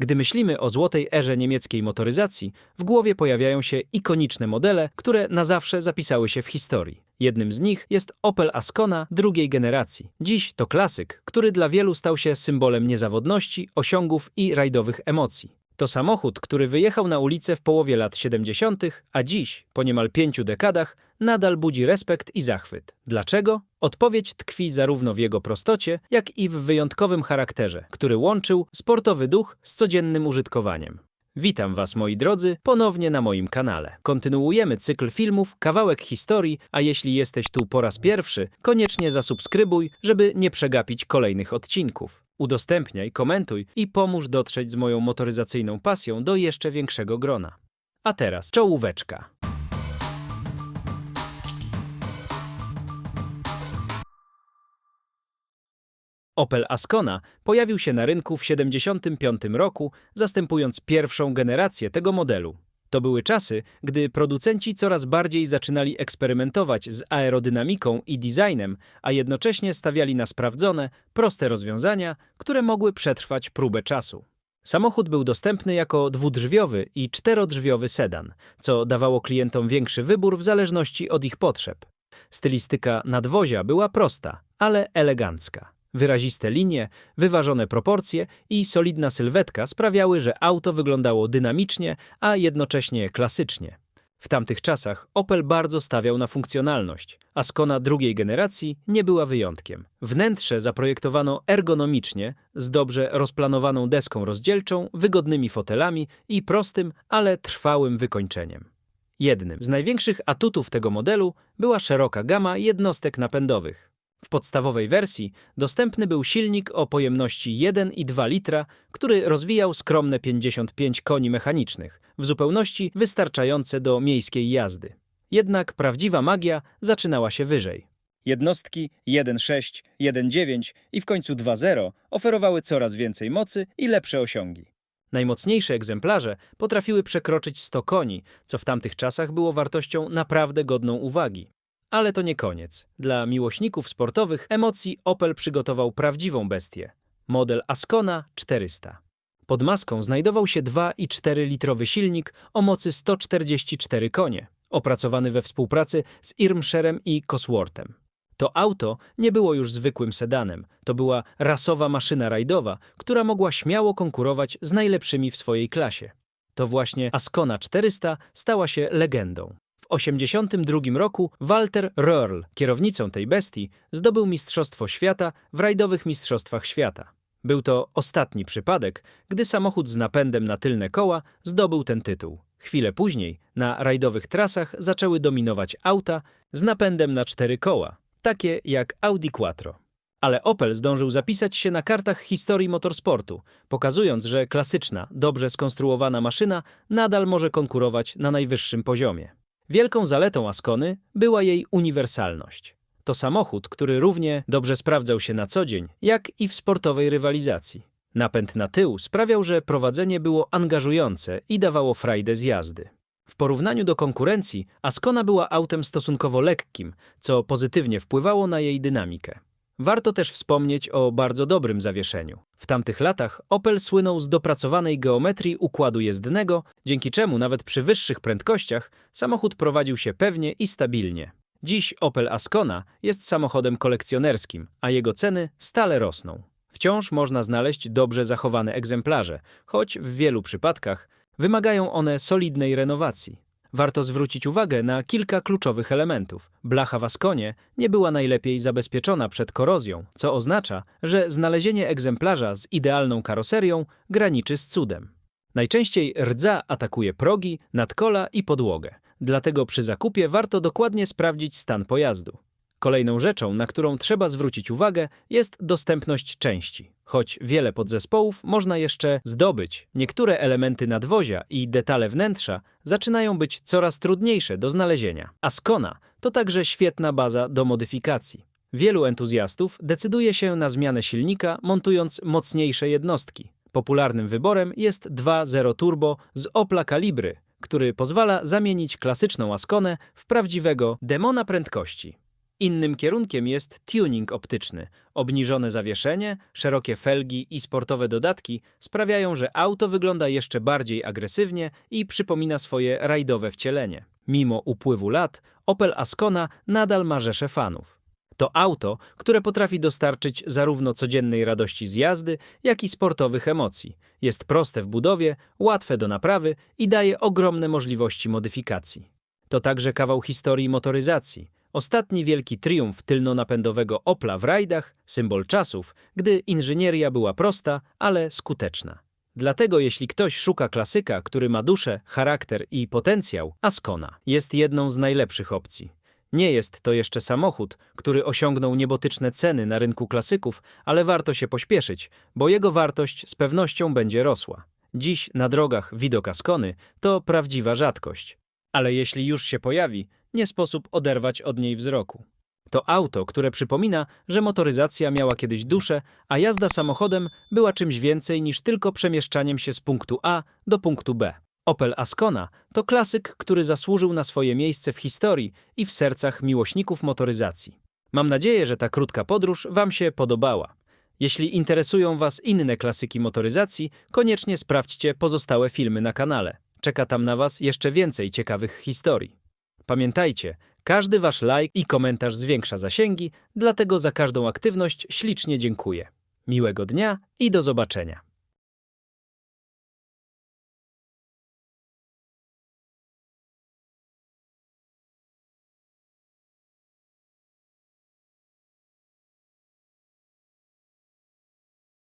Gdy myślimy o złotej erze niemieckiej motoryzacji, w głowie pojawiają się ikoniczne modele, które na zawsze zapisały się w historii. Jednym z nich jest Opel Ascona drugiej generacji. Dziś to klasyk, który dla wielu stał się symbolem niezawodności, osiągów i rajdowych emocji. To samochód, który wyjechał na ulicę w połowie lat 70., a dziś, po niemal pięciu dekadach, nadal budzi respekt i zachwyt. Dlaczego? Odpowiedź tkwi zarówno w jego prostocie, jak i w wyjątkowym charakterze, który łączył sportowy duch z codziennym użytkowaniem. Witam Was, moi drodzy, ponownie na moim kanale. Kontynuujemy cykl filmów Kawałek Historii, a jeśli jesteś tu po raz pierwszy, koniecznie zasubskrybuj, żeby nie przegapić kolejnych odcinków. Udostępniaj, komentuj i pomóż dotrzeć z moją motoryzacyjną pasją do jeszcze większego grona. A teraz czołóweczka. Opel Ascona pojawił się na rynku w 1975 roku, zastępując pierwszą generację tego modelu. To były czasy, gdy producenci coraz bardziej zaczynali eksperymentować z aerodynamiką i designem, a jednocześnie stawiali na sprawdzone, proste rozwiązania, które mogły przetrwać próbę czasu. Samochód był dostępny jako dwudrzwiowy i czterodrzwiowy sedan, co dawało klientom większy wybór w zależności od ich potrzeb. Stylistyka nadwozia była prosta, ale elegancka. Wyraziste linie, wyważone proporcje i solidna sylwetka sprawiały, że auto wyglądało dynamicznie, a jednocześnie klasycznie. W tamtych czasach Opel bardzo stawiał na funkcjonalność, a Skona drugiej generacji nie była wyjątkiem. Wnętrze zaprojektowano ergonomicznie, z dobrze rozplanowaną deską rozdzielczą, wygodnymi fotelami i prostym, ale trwałym wykończeniem. Jednym z największych atutów tego modelu była szeroka gama jednostek napędowych. W podstawowej wersji dostępny był silnik o pojemności 1,2 litra, który rozwijał skromne 55 koni mechanicznych, w zupełności wystarczające do miejskiej jazdy. Jednak prawdziwa magia zaczynała się wyżej. Jednostki 1.6, 1.9 i w końcu 2.0 oferowały coraz więcej mocy i lepsze osiągi. Najmocniejsze egzemplarze potrafiły przekroczyć 100 koni, co w tamtych czasach było wartością naprawdę godną uwagi. Ale to nie koniec. Dla miłośników sportowych emocji Opel przygotował prawdziwą bestię. Model Ascona 400. Pod maską znajdował się 2,4 litrowy silnik o mocy 144 konie, opracowany we współpracy z Irmscherem i Cosworthem. To auto nie było już zwykłym sedanem, to była rasowa maszyna rajdowa, która mogła śmiało konkurować z najlepszymi w swojej klasie. To właśnie Ascona 400 stała się legendą. W 1982 roku Walter Röhrl, kierownicą tej bestii, zdobył Mistrzostwo Świata w rajdowych Mistrzostwach Świata. Był to ostatni przypadek, gdy samochód z napędem na tylne koła zdobył ten tytuł. Chwilę później na rajdowych trasach zaczęły dominować auta z napędem na cztery koła, takie jak Audi Quattro. Ale Opel zdążył zapisać się na kartach historii motorsportu, pokazując, że klasyczna, dobrze skonstruowana maszyna nadal może konkurować na najwyższym poziomie. Wielką zaletą Ascony była jej uniwersalność. To samochód, który równie dobrze sprawdzał się na co dzień, jak i w sportowej rywalizacji. Napęd na tył sprawiał, że prowadzenie było angażujące i dawało frajdę z jazdy. W porównaniu do konkurencji, Ascona była autem stosunkowo lekkim, co pozytywnie wpływało na jej dynamikę. Warto też wspomnieć o bardzo dobrym zawieszeniu. W tamtych latach Opel słynął z dopracowanej geometrii układu jezdnego, dzięki czemu nawet przy wyższych prędkościach samochód prowadził się pewnie i stabilnie. Dziś Opel Ascona jest samochodem kolekcjonerskim, a jego ceny stale rosną. Wciąż można znaleźć dobrze zachowane egzemplarze, choć w wielu przypadkach wymagają one solidnej renowacji. Warto zwrócić uwagę na kilka kluczowych elementów. Blacha w Asconie nie była najlepiej zabezpieczona przed korozją, co oznacza, że znalezienie egzemplarza z idealną karoserią graniczy z cudem. Najczęściej rdza atakuje progi, nadkola i podłogę, dlatego przy zakupie warto dokładnie sprawdzić stan pojazdu. Kolejną rzeczą, na którą trzeba zwrócić uwagę, jest dostępność części. Choć wiele podzespołów można jeszcze zdobyć, niektóre elementy nadwozia i detale wnętrza zaczynają być coraz trudniejsze do znalezienia. Ascona to także świetna baza do modyfikacji. Wielu entuzjastów decyduje się na zmianę silnika, montując mocniejsze jednostki. Popularnym wyborem jest 2.0 turbo z Opla Calibry, który pozwala zamienić klasyczną Asconę w prawdziwego demona prędkości. Innym kierunkiem jest tuning optyczny. Obniżone zawieszenie, szerokie felgi i sportowe dodatki sprawiają, że auto wygląda jeszcze bardziej agresywnie i przypomina swoje rajdowe wcielenie. Mimo upływu lat, Opel Ascona nadal ma rzesze fanów. To auto, które potrafi dostarczyć zarówno codziennej radości z jazdy, jak i sportowych emocji. Jest proste w budowie, łatwe do naprawy i daje ogromne możliwości modyfikacji. To także kawał historii motoryzacji. Ostatni wielki triumf tylnonapędowego Opla w rajdach, symbol czasów, gdy inżynieria była prosta, ale skuteczna. Dlatego jeśli ktoś szuka klasyka, który ma duszę, charakter i potencjał, Ascona jest jedną z najlepszych opcji. Nie jest to jeszcze samochód, który osiągnął niebotyczne ceny na rynku klasyków, ale warto się pośpieszyć, bo jego wartość z pewnością będzie rosła. Dziś na drogach widok Ascony to prawdziwa rzadkość. Ale jeśli już się pojawi, nie sposób oderwać od niej wzroku. To auto, które przypomina, że motoryzacja miała kiedyś duszę, a jazda samochodem była czymś więcej niż tylko przemieszczaniem się z punktu A do punktu B. Opel Ascona to klasyk, który zasłużył na swoje miejsce w historii i w sercach miłośników motoryzacji. Mam nadzieję, że ta krótka podróż Wam się podobała. Jeśli interesują Was inne klasyki motoryzacji, koniecznie sprawdźcie pozostałe filmy na kanale. Czeka tam na Was jeszcze więcej ciekawych historii. Pamiętajcie, każdy Wasz like i komentarz zwiększa zasięgi, dlatego za każdą aktywność ślicznie dziękuję. Miłego dnia i do zobaczenia.